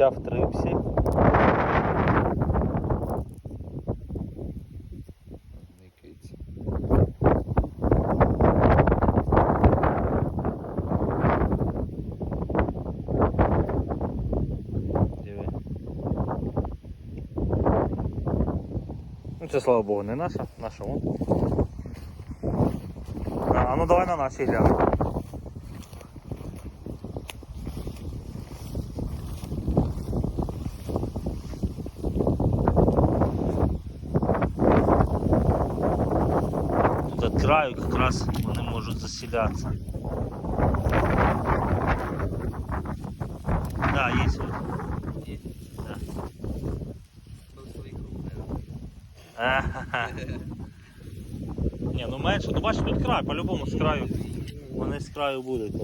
Ця в трипсі. Ну це слава Богу, не наша, наша вон. А ну давай на нашій глянемо. Краю якраз вони можуть засілятися. Да, є. Да. Ні, ну менше, ну бачиш, тут край, по-любому з краю. Вони з краю будуть.